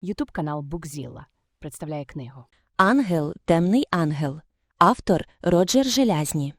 Ютуб канал Букзілла представляє книгу. Ангел, темний ангел. Автор Роджер Желязні.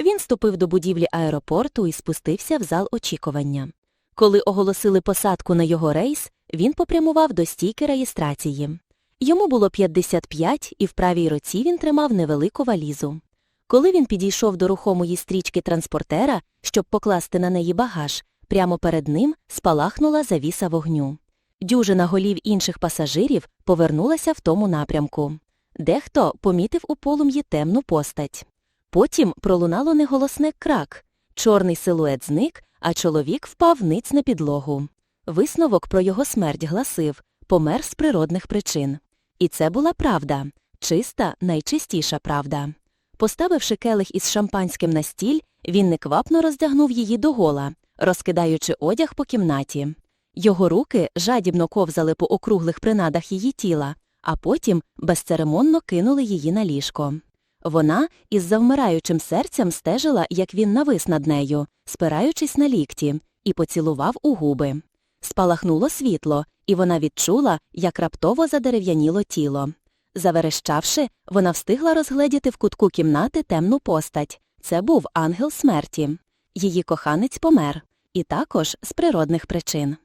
Він ступив до будівлі аеропорту і спустився в зал очікування. Коли оголосили посадку на його рейс, він попрямував до стійки реєстрації. Йому було 55, і в правій руці він тримав невелику валізу. Коли він підійшов до рухомої стрічки транспортера, щоб покласти на неї багаж, прямо перед ним спалахнула завіса вогню. Дюжина голів інших пасажирів повернулася в тому напрямку. Дехто помітив у полум'ї темну постать. Потім пролунало неголосне крак. Чорний силует зник, а чоловік впав ниць на підлогу. Висновок про його смерть гласив помер з природних причин. І це була правда, чиста, найчистіша правда. Поставивши келих із шампанським на стіль, він неквапно роздягнув її догола, розкидаючи одяг по кімнаті. Його руки жадібно ковзали по округлих принадах її тіла, а потім безцеремонно кинули її на ліжко. Вона із завмираючим серцем стежила, як він навис над нею, спираючись на лікті, і поцілував у губи. Спалахнуло світло, і вона відчула, як раптово задерев'яніло тіло. Заверещавши, вона встигла розгледіти в кутку кімнати темну постать. Це був ангел смерті. Її коханець помер, і також з природних причин.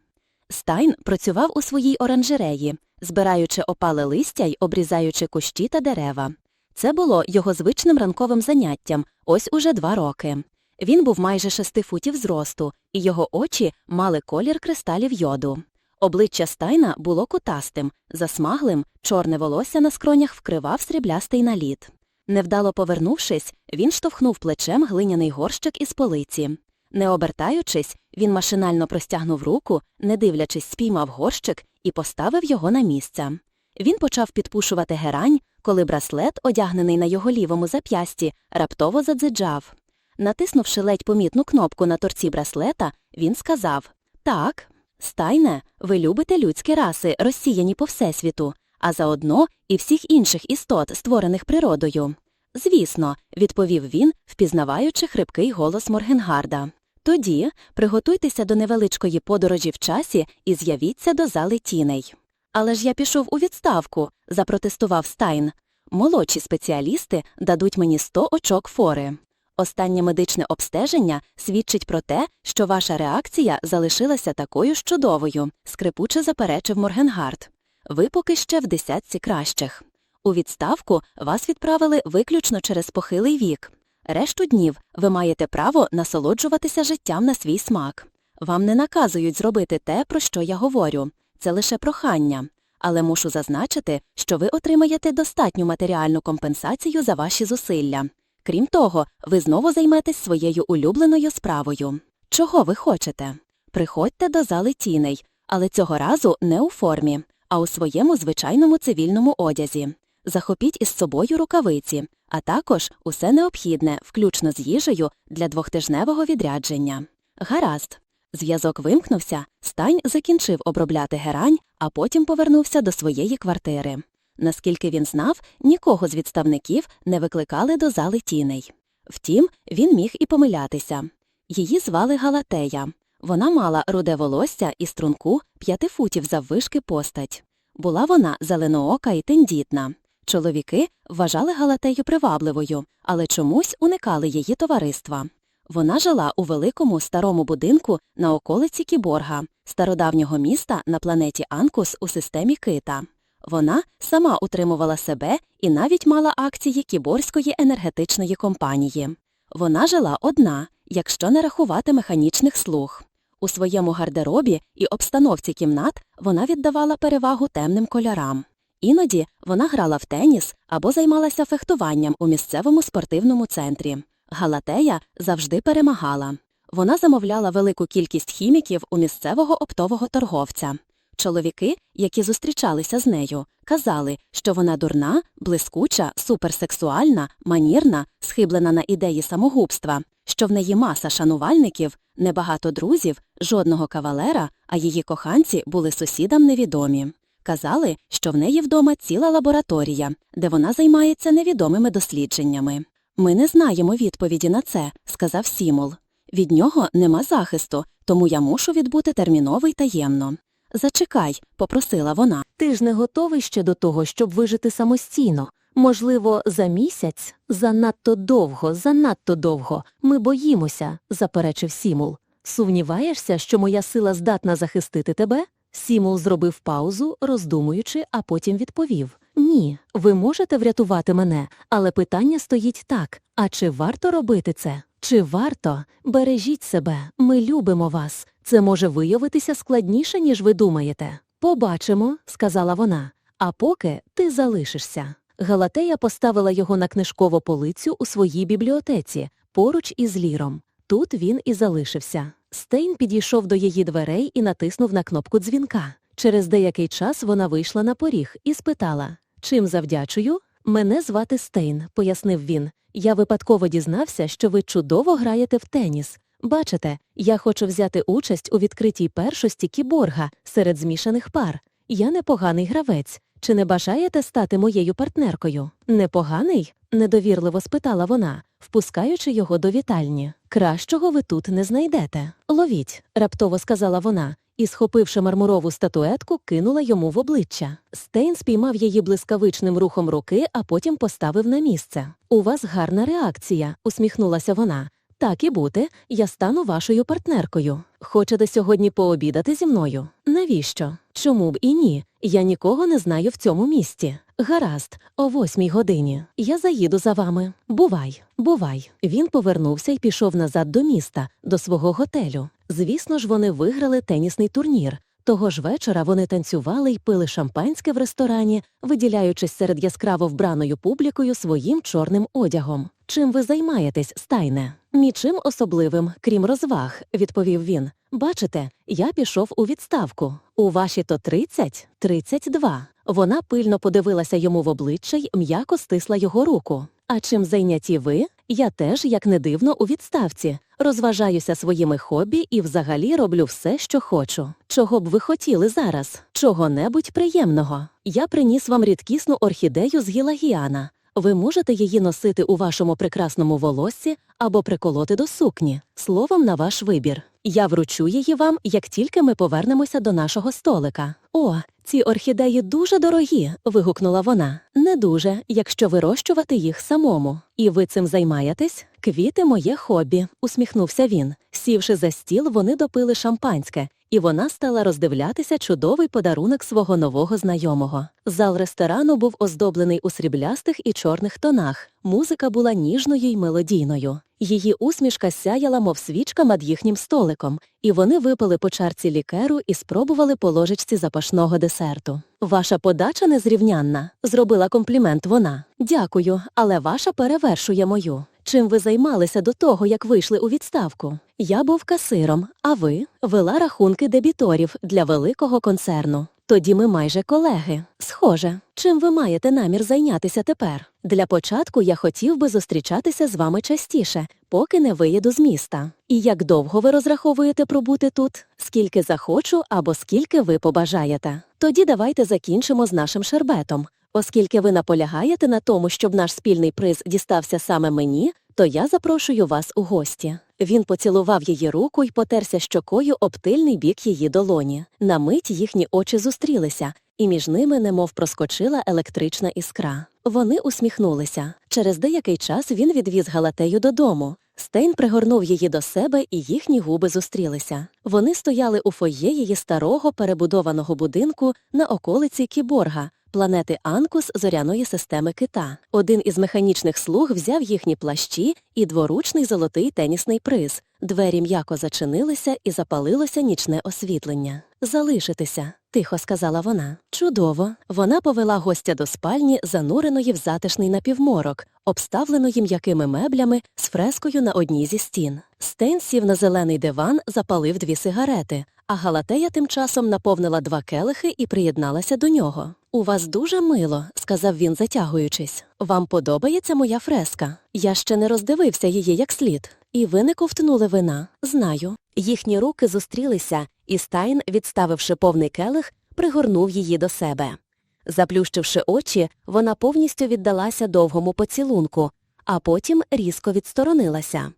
Стайн працював у своїй оранжереї, збираючи опале листя й обрізаючи кущі та дерева. Це було його звичним ранковим заняттям ось уже два роки. Він був майже шести футів зросту, і його очі мали колір кристалів йоду. Обличчя стайна було кутастим, засмаглим, чорне волосся на скронях вкривав сріблястий наліт. Невдало повернувшись, він штовхнув плечем глиняний горщик із полиці. Не обертаючись, він машинально простягнув руку, не дивлячись, спіймав горщик і поставив його на місце. Він почав підпушувати герань, коли браслет, одягнений на його лівому зап'ясті, раптово задзиджав. Натиснувши ледь помітну кнопку на торці браслета, він сказав Так, стайне, ви любите людські раси, розсіяні по всесвіту, а заодно і всіх інших істот, створених природою. Звісно, відповів він, впізнаваючи хрипкий голос Моргенгарда. Тоді приготуйтеся до невеличкої подорожі в часі і з'явіться до зали тіней. Але ж я пішов у відставку, запротестував Стайн. Молодші спеціалісти дадуть мені 100 очок фори. Останнє медичне обстеження свідчить про те, що ваша реакція залишилася такою ж чудовою, скрипуче заперечив Моргенгард. Ви поки ще в десятці кращих. У відставку вас відправили виключно через похилий вік. Решту днів ви маєте право насолоджуватися життям на свій смак. Вам не наказують зробити те, про що я говорю. Це лише прохання. Але мушу зазначити, що ви отримаєте достатню матеріальну компенсацію за ваші зусилля. Крім того, ви знову займетесь своєю улюбленою справою. Чого ви хочете? Приходьте до зали тіней, але цього разу не у формі, а у своєму звичайному цивільному одязі. Захопіть із собою рукавиці, а також усе необхідне, включно з їжею для двохтижневого відрядження. Гаразд. Зв'язок вимкнувся, стань закінчив обробляти герань, а потім повернувся до своєї квартири. Наскільки він знав, нікого з відставників не викликали до зали тіней. Втім, він міг і помилятися. Її звали Галатея. Вона мала руде волосся і струнку п'яти футів заввишки постать. Була вона зеленоока і тендітна. Чоловіки вважали Галатею привабливою, але чомусь уникали її товариства. Вона жила у великому старому будинку на околиці Кіборга, стародавнього міста на планеті Анкус у системі Кита. Вона сама утримувала себе і навіть мала акції Кіборської енергетичної компанії. Вона жила одна, якщо не рахувати механічних слуг. У своєму гардеробі і обстановці кімнат вона віддавала перевагу темним кольорам. Іноді вона грала в теніс або займалася фехтуванням у місцевому спортивному центрі. Галатея завжди перемагала. Вона замовляла велику кількість хіміків у місцевого оптового торговця. Чоловіки, які зустрічалися з нею, казали, що вона дурна, блискуча, суперсексуальна, манірна, схиблена на ідеї самогубства, що в неї маса шанувальників, небагато друзів, жодного кавалера, а її коханці були сусідам невідомі. Казали, що в неї вдома ціла лабораторія, де вона займається невідомими дослідженнями. Ми не знаємо відповіді на це, сказав Сімул. Від нього нема захисту, тому я мушу відбути терміново й таємно. Зачекай, попросила вона. Ти ж не готовий ще до того, щоб вижити самостійно. Можливо, за місяць? Занадто довго, занадто довго. Ми боїмося, заперечив Сімул. Сумніваєшся, що моя сила здатна захистити тебе? Сімул зробив паузу, роздумуючи, а потім відповів: Ні, ви можете врятувати мене, але питання стоїть так: а чи варто робити це? Чи варто? Бережіть себе, ми любимо вас. Це може виявитися складніше, ніж ви думаєте. Побачимо, сказала вона. А поки ти залишишся. Галатея поставила його на книжкову полицю у своїй бібліотеці поруч із ліром. Тут він і залишився. Стейн підійшов до її дверей і натиснув на кнопку дзвінка. Через деякий час вона вийшла на поріг і спитала: Чим завдячую? Мене звати Стейн, пояснив він. Я випадково дізнався, що ви чудово граєте в теніс. Бачите, я хочу взяти участь у відкритій першості кіборга серед змішаних пар. Я непоганий гравець. Чи не бажаєте стати моєю партнеркою? Непоганий? недовірливо спитала вона, впускаючи його до вітальні. Кращого ви тут не знайдете. Ловіть, раптово сказала вона, і, схопивши мармурову статуетку, кинула йому в обличчя. Стейн спіймав її блискавичним рухом руки, а потім поставив на місце. У вас гарна реакція, усміхнулася вона. Так і бути, я стану вашою партнеркою. Хочете сьогодні пообідати зі мною? Навіщо? Чому б і ні? Я нікого не знаю в цьому місті. Гаразд, о восьмій годині. Я заїду за вами. Бувай, бувай. Він повернувся і пішов назад до міста, до свого готелю. Звісно ж, вони виграли тенісний турнір. Того ж вечора вони танцювали й пили шампанське в ресторані, виділяючись серед яскраво вбраною публікою своїм чорним одягом. Чим ви займаєтесь, стайне? Нічим особливим, крім розваг, відповів він. Бачите, я пішов у відставку. У ваші то 30? 32. Вона пильно подивилася йому в обличчя й м'яко стисла його руку. А чим зайняті ви? Я теж, як не дивно, у відставці. Розважаюся своїми хобі і взагалі роблю все, що хочу. Чого б ви хотіли зараз? Чого-небудь приємного. Я приніс вам рідкісну орхідею з гілагіана. Ви можете її носити у вашому прекрасному волоссі або приколоти до сукні. Словом, на ваш вибір. Я вручу її вам, як тільки ми повернемося до нашого столика. О, ці орхідеї дуже дорогі. вигукнула вона. Не дуже, якщо вирощувати їх самому. І ви цим займаєтесь? Квіти моє хобі, усміхнувся він. Сівши за стіл, вони допили шампанське, і вона стала роздивлятися чудовий подарунок свого нового знайомого. Зал ресторану був оздоблений у сріблястих і чорних тонах. Музика була ніжною й мелодійною. Її усмішка сяяла, мов свічка над їхнім столиком, і вони випили по чарці лікеру і спробували по ложечці запашного десерту. Ваша подача незрівнянна, зробила комплімент вона. Дякую, але ваша перевершує мою. Чим ви займалися до того, як вийшли у відставку? Я був касиром, а ви вела рахунки дебіторів для великого концерну. Тоді ми майже колеги. Схоже, чим ви маєте намір зайнятися тепер? Для початку я хотів би зустрічатися з вами частіше, поки не виїду з міста. І як довго ви розраховуєте пробути тут? Скільки захочу або скільки ви побажаєте? Тоді давайте закінчимо з нашим шербетом. Оскільки ви наполягаєте на тому, щоб наш спільний приз дістався саме мені, то я запрошую вас у гості. Він поцілував її руку і потерся щокою об тильний бік її долоні. На мить їхні очі зустрілися, і між ними немов проскочила електрична іскра. Вони усміхнулися. Через деякий час він відвіз Галатею додому. Стейн пригорнув її до себе, і їхні губи зустрілися. Вони стояли у фоє її старого перебудованого будинку на околиці Кіборга, планети Анкус зоряної системи кита. Один із механічних слуг взяв їхні плащі і дворучний золотий тенісний приз. Двері м'яко зачинилися і запалилося нічне освітлення. Залишитися, тихо сказала вона. Чудово. Вона повела гостя до спальні, зануреної в затишний напівморок, обставленої м'якими меблями з фрескою на одній зі стін. Стейн сів на зелений диван, запалив дві сигарети, а Галатея тим часом наповнила два келихи і приєдналася до нього. У вас дуже мило, сказав він, затягуючись. Вам подобається моя фреска? Я ще не роздивився її як слід. І ви не ковтнули вина, знаю. Їхні руки зустрілися, і Стайн, відставивши повний келих, пригорнув її до себе. Заплющивши очі, вона повністю віддалася довгому поцілунку, а потім різко відсторонилася.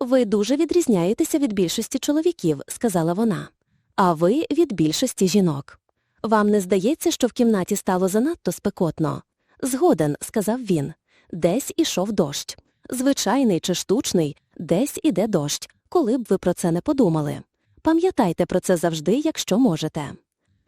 Ви дуже відрізняєтеся від більшості чоловіків, сказала вона. А ви від більшості жінок. Вам не здається, що в кімнаті стало занадто спекотно? Згоден, сказав він. Десь ішов дощ. Звичайний чи штучний, десь іде дощ, коли б ви про це не подумали. Пам'ятайте про це завжди, якщо можете.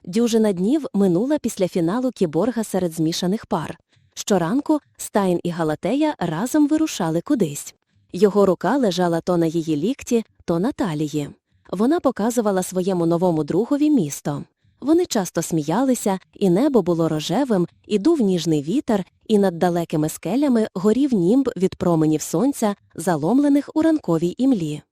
Дюжина днів минула після фіналу кіборга серед змішаних пар. Щоранку Стайн і Галатея разом вирушали кудись. Його рука лежала то на її лікті, то на талії. Вона показувала своєму новому другові місто. Вони часто сміялися, і небо було рожевим, і дув ніжний вітер, і над далекими скелями горів німб від променів сонця, заломлених у ранковій імлі.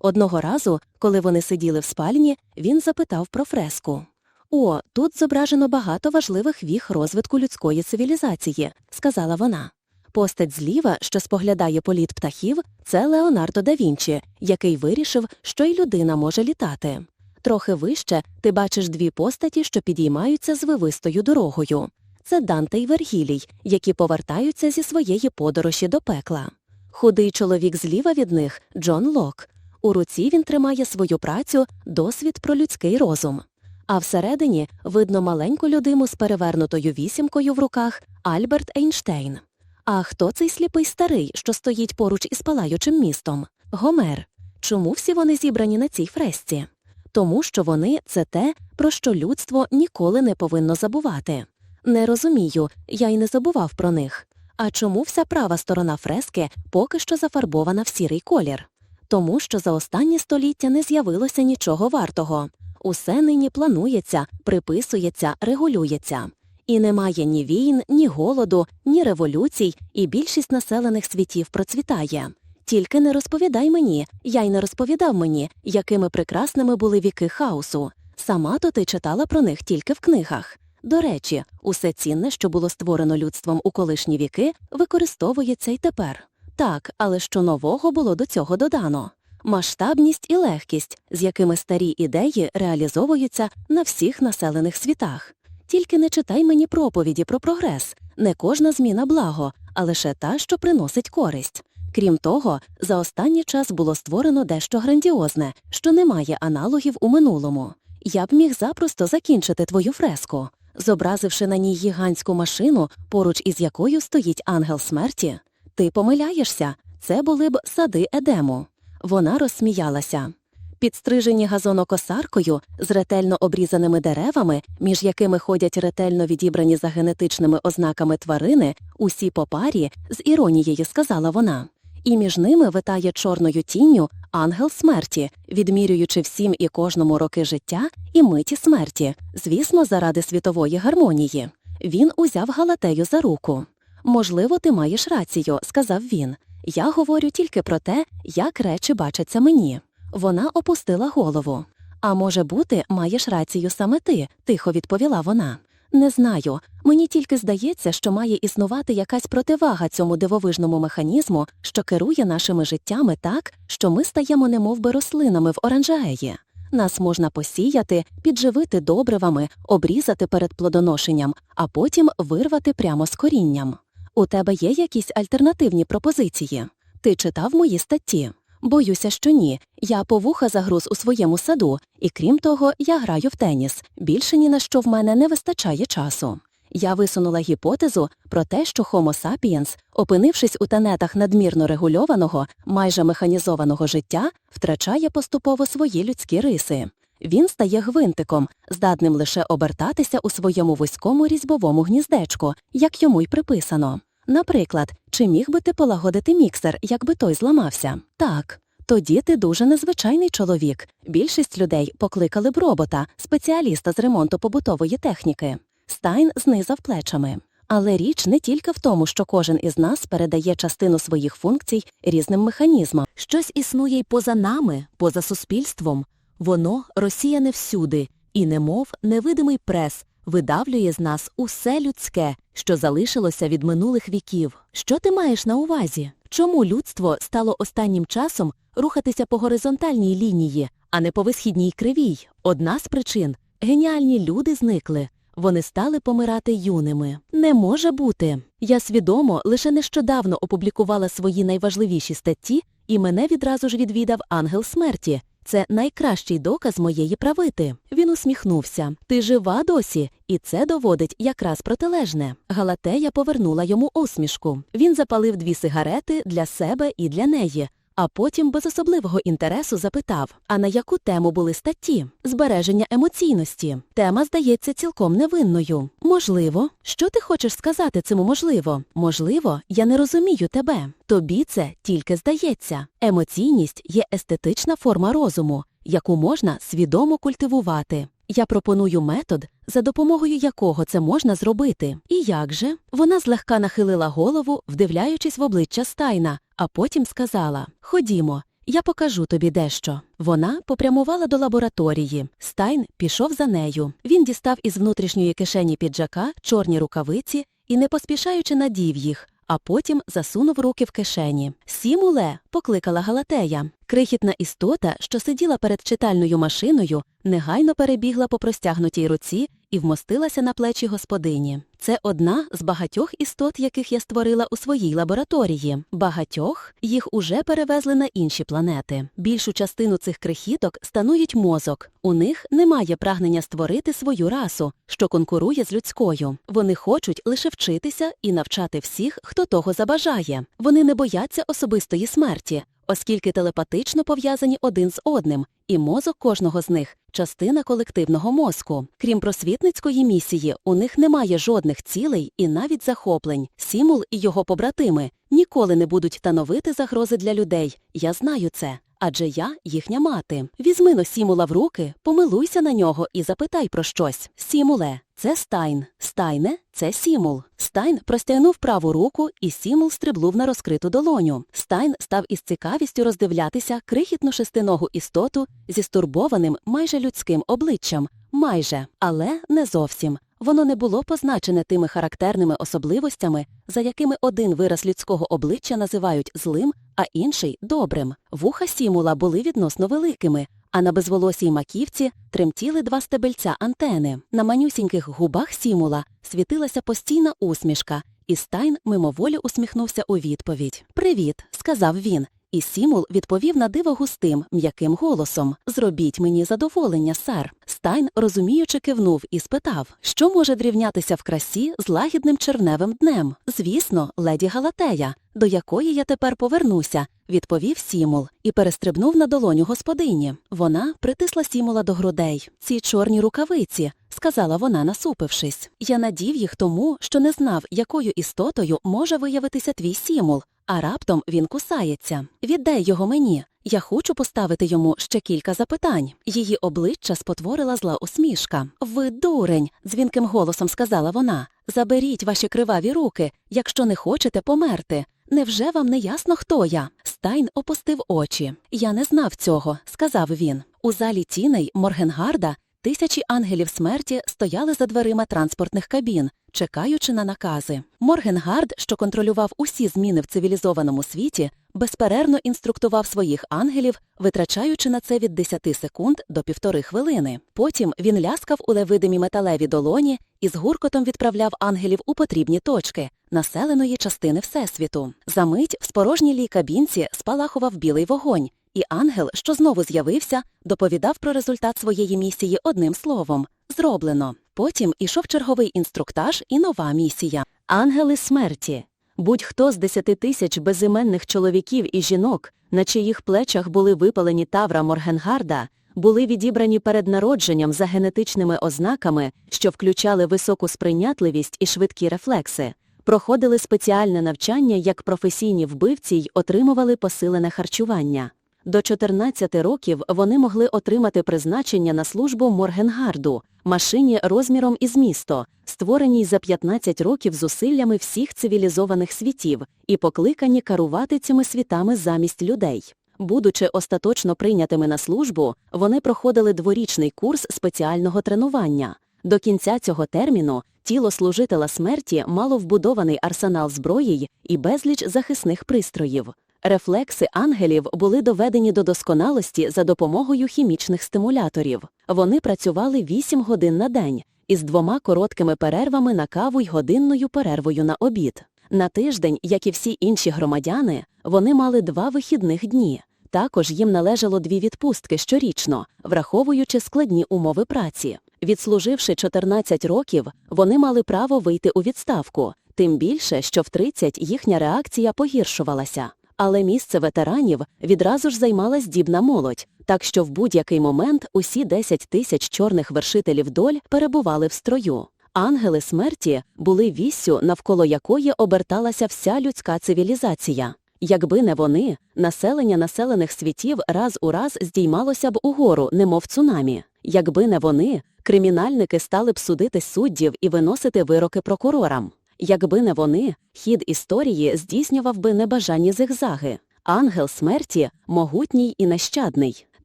Одного разу, коли вони сиділи в спальні, він запитав про фреску. О, тут зображено багато важливих віх розвитку людської цивілізації, сказала вона. Постать зліва, що споглядає політ птахів, це Леонардо да Вінчі, який вирішив, що й людина може літати. Трохи вище ти бачиш дві постаті, що підіймаються звивистою дорогою. Це Данте й Вергілій, які повертаються зі своєї подорожі до пекла. Худий чоловік зліва від них Джон Лок. У руці він тримає свою працю досвід про людський розум. А всередині видно маленьку людину з перевернутою вісімкою в руках Альберт Ейнштейн. А хто цей сліпий старий, що стоїть поруч із палаючим містом? Гомер. Чому всі вони зібрані на цій фресці? Тому що вони це те, про що людство ніколи не повинно забувати. Не розумію, я й не забував про них. А чому вся права сторона фрески поки що зафарбована в сірий колір? Тому що за останні століття не з'явилося нічого вартого. Усе нині планується, приписується, регулюється. І немає ні війн, ні голоду, ні революцій, і більшість населених світів процвітає. Тільки не розповідай мені, я й не розповідав мені, якими прекрасними були віки хаосу. Сама то ти читала про них тільки в книгах. До речі, усе цінне, що було створено людством у колишні віки, використовується й тепер. Так, але що нового було до цього додано? Масштабність і легкість, з якими старі ідеї реалізовуються на всіх населених світах. Тільки не читай мені проповіді про прогрес. Не кожна зміна благо, а лише та, що приносить користь. Крім того, за останній час було створено дещо грандіозне, що не має аналогів у минулому. Я б міг запросто закінчити твою фреску, зобразивши на ній гігантську машину, поруч із якою стоїть ангел смерті. Ти помиляєшся, це були б сади Едему. Вона розсміялася. Підстрижені газонокосаркою з ретельно обрізаними деревами, між якими ходять ретельно відібрані за генетичними ознаками тварини, усі по парі, з іронією сказала вона. І між ними витає чорною тінню ангел смерті, відмірюючи всім і кожному роки життя і миті смерті, звісно, заради світової гармонії. Він узяв Галатею за руку. Можливо, ти маєш рацію, сказав він. Я говорю тільки про те, як речі бачаться мені. Вона опустила голову. А може бути, маєш рацію саме ти, тихо відповіла вона. Не знаю. Мені тільки здається, що має існувати якась противага цьому дивовижному механізму, що керує нашими життями так, що ми стаємо немовби рослинами в оранжаеї. Нас можна посіяти, підживити добривами, обрізати перед плодоношенням, а потім вирвати прямо з корінням. У тебе є якісь альтернативні пропозиції? Ти читав мої статті? Боюся, що ні. Я повуха загруз у своєму саду, і крім того, я граю в теніс. Більше ні на що в мене не вистачає часу. Я висунула гіпотезу про те, що Homo sapiens, опинившись у тенетах надмірно регульованого, майже механізованого життя, втрачає поступово свої людські риси. Він стає гвинтиком, здатним лише обертатися у своєму вузькому різьбовому гніздечку, як йому й приписано. Наприклад, чи міг би ти полагодити міксер, якби той зламався? Так. Тоді ти дуже незвичайний чоловік. Більшість людей покликали б робота, спеціаліста з ремонту побутової техніки. Стайн знизав плечами. Але річ не тільки в тому, що кожен із нас передає частину своїх функцій різним механізмам. Щось існує й поза нами, поза суспільством. Воно розсіяне всюди, і немов невидимий прес видавлює з нас усе людське, що залишилося від минулих віків. Що ти маєш на увазі? Чому людство стало останнім часом рухатися по горизонтальній лінії, а не по висхідній кривій? Одна з причин геніальні люди зникли. Вони стали помирати юними. Не може бути. Я свідомо лише нещодавно опублікувала свої найважливіші статті, і мене відразу ж відвідав ангел смерті. Це найкращий доказ моєї правити. Він усміхнувся. Ти жива досі, і це доводить якраз протилежне. Галатея повернула йому усмішку. Він запалив дві сигарети для себе і для неї. А потім без особливого інтересу запитав: а на яку тему були статті? Збереження емоційності. Тема здається цілком невинною. Можливо, що ти хочеш сказати цьому можливо? Можливо, я не розумію тебе. Тобі це тільки здається. Емоційність є естетична форма розуму, яку можна свідомо культивувати. Я пропоную метод, за допомогою якого це можна зробити. І як же? Вона злегка нахилила голову, вдивляючись в обличчя стайна, а потім сказала: Ходімо. Я покажу тобі дещо. Вона попрямувала до лабораторії. Стайн пішов за нею. Він дістав із внутрішньої кишені піджака чорні рукавиці і, не поспішаючи, надів їх, а потім засунув руки в кишені. Сімуле, покликала Галатея. Крихітна істота, що сиділа перед читальною машиною, негайно перебігла по простягнутій руці і вмостилася на плечі господині. Це одна з багатьох істот, яких я створила у своїй лабораторії. Багатьох їх уже перевезли на інші планети. Більшу частину цих крихіток станують мозок. У них немає прагнення створити свою расу, що конкурує з людською. Вони хочуть лише вчитися і навчати всіх, хто того забажає. Вони не бояться особистої смерті оскільки телепатично пов'язані один з одним, і мозок кожного з них частина колективного мозку. Крім просвітницької місії, у них немає жодних цілей і навіть захоплень. Сімул і його побратими ніколи не будуть становити загрози для людей. Я знаю це. Адже я їхня мати. Візьми но Сімула в руки, помилуйся на нього і запитай про щось. Сімуле, це стайн. Стайне це Сімул. Стайн простягнув праву руку, і Сімул стрибнув на розкриту долоню. Стайн став із цікавістю роздивлятися крихітну шестиногу істоту зі стурбованим майже людським обличчям. Майже, але не зовсім. Воно не було позначене тими характерними особливостями, за якими один вираз людського обличчя називають злим, а інший добрим. Вуха Сімула були відносно великими, а на безволосій маківці тремтіли два стебельця антени. На манюсіньких губах Сімула світилася постійна усмішка, і Стайн мимоволі усміхнувся у відповідь. Привіт, сказав він. І Сімул відповів на диво густим, м'яким голосом Зробіть мені задоволення, сер. Стайн, розуміючи, кивнув і спитав, що може дрівнятися в красі з лагідним червневим днем. Звісно, леді Галатея, до якої я тепер повернуся, відповів Сімул і перестрибнув на долоню господині. Вона притисла Сімула до грудей. Ці чорні рукавиці, сказала вона, насупившись. Я надів їх тому, що не знав, якою істотою може виявитися твій Сімул. А раптом він кусається. Віддай його мені. Я хочу поставити йому ще кілька запитань. Її обличчя спотворила зла усмішка. Ви дурень, дзвінким голосом сказала вона. Заберіть ваші криваві руки, якщо не хочете померти. Невже вам не ясно, хто я? Стайн опустив очі. Я не знав цього, сказав він. У залі тіней Моргенгарда тисячі ангелів смерті стояли за дверима транспортних кабін, чекаючи на накази. Моргенгард, що контролював усі зміни в цивілізованому світі, безперервно інструктував своїх ангелів, витрачаючи на це від 10 секунд до півтори хвилини. Потім він ляскав у невидимі металеві долоні і з гуркотом відправляв ангелів у потрібні точки населеної частини Всесвіту. Замить в спорожній лій кабінці спалахував білий вогонь, і ангел, що знову з'явився, доповідав про результат своєї місії одним словом зроблено. Потім ішов черговий інструктаж і нова місія. Ангели смерті. Будь-хто з десяти тисяч безіменних чоловіків і жінок, на чиїх плечах були випалені тавра Моргенгарда, були відібрані перед народженням за генетичними ознаками, що включали високу сприйнятливість і швидкі рефлекси, проходили спеціальне навчання як професійні вбивці й отримували посилене харчування. До 14 років вони могли отримати призначення на службу Моргенгарду, машині розміром із місто, створеній за 15 років зусиллями всіх цивілізованих світів і покликані керувати цими світами замість людей. Будучи остаточно прийнятими на службу, вони проходили дворічний курс спеціального тренування. До кінця цього терміну тіло служителя смерті мало вбудований арсенал зброї і безліч захисних пристроїв. Рефлекси ангелів були доведені до досконалості за допомогою хімічних стимуляторів. Вони працювали 8 годин на день із двома короткими перервами на каву й годинною перервою на обід. На тиждень, як і всі інші громадяни, вони мали два вихідних дні. Також їм належало дві відпустки щорічно, враховуючи складні умови праці. Відслуживши 14 років, вони мали право вийти у відставку, тим більше, що в 30 їхня реакція погіршувалася. Але місце ветеранів відразу ж займала здібна молодь, так що в будь-який момент усі 10 тисяч чорних вершителів доль перебували в строю. Ангели смерті були віссю, навколо якої оберталася вся людська цивілізація. Якби не вони, населення населених світів раз у раз здіймалося б угору, немов цунамі. Якби не вони, кримінальники стали б судити суддів і виносити вироки прокурорам. Якби не вони, хід історії здійснював би небажані зигзаги. Ангел смерті могутній і нещадний.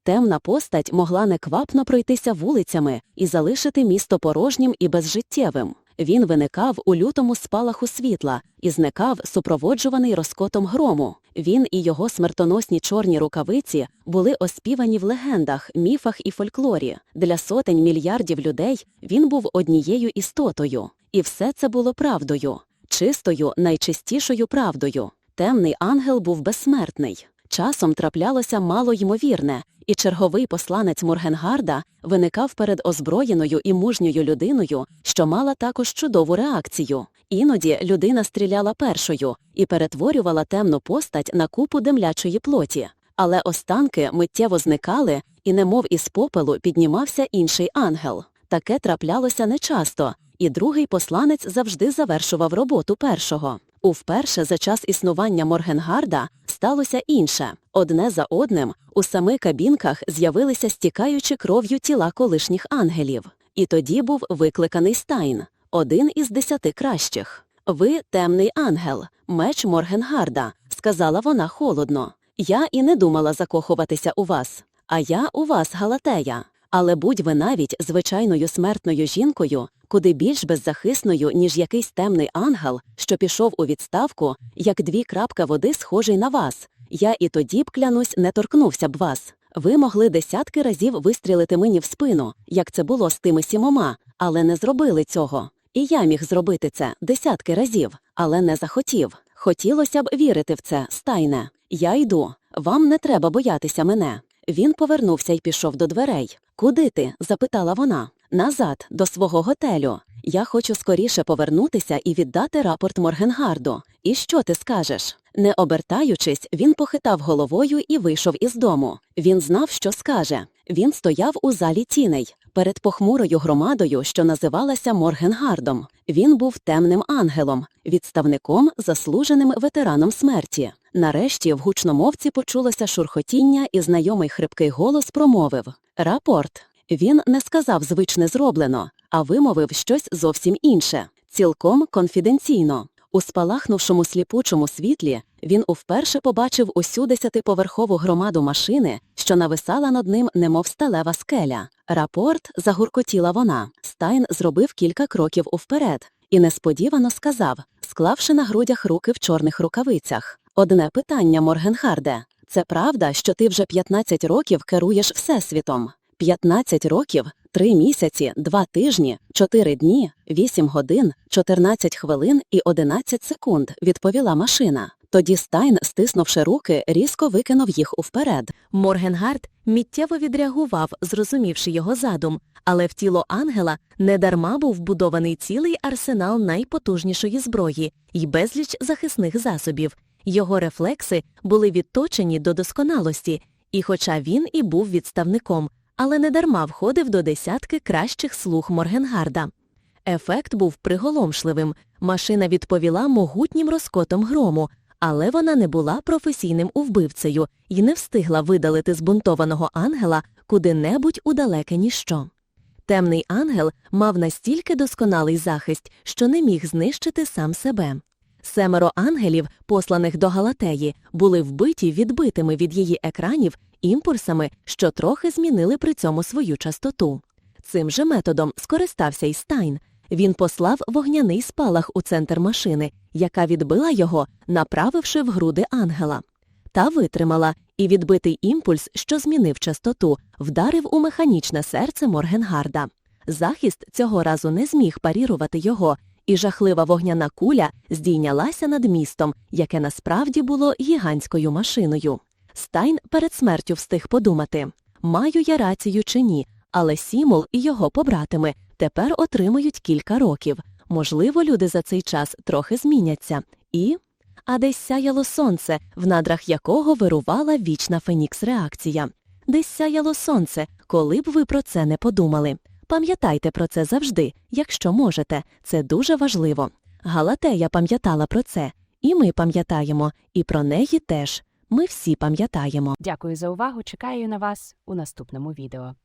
Темна постать могла неквапно пройтися вулицями і залишити місто порожнім і безжиттєвим. Він виникав у лютому спалаху світла і зникав, супроводжуваний розкотом грому. Він і його смертоносні чорні рукавиці були оспівані в легендах, міфах і фольклорі. Для сотень мільярдів людей він був однією істотою. І все це було правдою, чистою, найчистішою правдою. Темний ангел був безсмертний. Часом траплялося мало ймовірне, і черговий посланець Моргенгарда виникав перед озброєною і мужньою людиною, що мала також чудову реакцію. Іноді людина стріляла першою і перетворювала темну постать на купу демлячої плоті. Але останки миттєво зникали, і немов із попелу піднімався інший ангел. Таке траплялося нечасто, і другий посланець завжди завершував роботу першого. Уперше за час існування Моргенгарда сталося інше. Одне за одним у семи кабінках з'явилися стікаючи кров'ю тіла колишніх ангелів. І тоді був викликаний Стайн, один із десяти кращих. Ви темний ангел, меч Моргенгарда, сказала вона холодно. Я і не думала закохуватися у вас, а я у вас, Галатея. Але будь ви навіть звичайною смертною жінкою, куди більш беззахисною, ніж якийсь темний ангел, що пішов у відставку, як дві крапка води схожий на вас. Я і тоді б клянусь не торкнувся б вас. Ви могли десятки разів вистрілити мені в спину, як це було з тими сімома, але не зробили цього. І я міг зробити це десятки разів, але не захотів. Хотілося б вірити в це, стайне. Я йду. Вам не треба боятися мене. Він повернувся і пішов до дверей. Куди ти? запитала вона. Назад, до свого готелю. Я хочу скоріше повернутися і віддати рапорт Моргенгарду. І що ти скажеш? Не обертаючись, він похитав головою і вийшов із дому. Він знав, що скаже. Він стояв у залі тіней перед похмурою громадою, що називалася Моргенгардом. Він був темним ангелом, відставником, заслуженим ветераном смерті. Нарешті в гучномовці почулося шурхотіння, і знайомий хрипкий голос промовив Рапорт. Він не сказав звичне зроблено, а вимовив щось зовсім інше, цілком конфіденційно. У спалахнувшому сліпучому світлі він уперше побачив усю десятиповерхову громаду машини, що нависала над ним, немов сталева скеля. Рапорт загуркотіла вона. Стайн зробив кілька кроків уперед і несподівано сказав, склавши на грудях руки в чорних рукавицях. Одне питання, Моргенхарде. Це правда, що ти вже 15 років керуєш Всесвітом? 15 років, 3 місяці, 2 тижні, 4 дні, 8 годин, 14 хвилин і 11 секунд, відповіла машина. Тоді Стайн, стиснувши руки, різко викинув їх уперед. Моргенгард миттєво відреагував, зрозумівши його задум, але в тіло ангела недарма був вбудований цілий арсенал найпотужнішої зброї і безліч захисних засобів. Його рефлекси були відточені до досконалості, і хоча він і був відставником, але недарма входив до десятки кращих слуг Моргенгарда. Ефект був приголомшливим. Машина відповіла могутнім розкотом грому, але вона не була професійним увбивцею і не встигла видалити збунтованого ангела куди-небудь у далеке ніщо. Темний ангел мав настільки досконалий захист, що не міг знищити сам себе. Семеро ангелів, посланих до Галатеї, були вбиті відбитими від її екранів імпульсами, що трохи змінили при цьому свою частоту. Цим же методом скористався й Стайн. Він послав вогняний спалах у центр машини, яка відбила його, направивши в груди ангела. Та витримала, і відбитий імпульс, що змінив частоту, вдарив у механічне серце Моргенгарда. Захист цього разу не зміг парірувати його, і жахлива вогняна куля здійнялася над містом, яке насправді було гігантською машиною. Стайн перед смертю встиг подумати маю я рацію чи ні, але Сімол і його побратими тепер отримують кілька років. Можливо, люди за цей час трохи зміняться. І. А десь сяяло сонце, в надрах якого вирувала вічна фенікс-реакція. Десь сяяло сонце, коли б ви про це не подумали. Пам'ятайте про це завжди, якщо можете, це дуже важливо. Галатея пам'ятала про це, і ми пам'ятаємо, і про неї теж. Ми всі пам'ятаємо. Дякую за увагу. Чекаю на вас у наступному відео.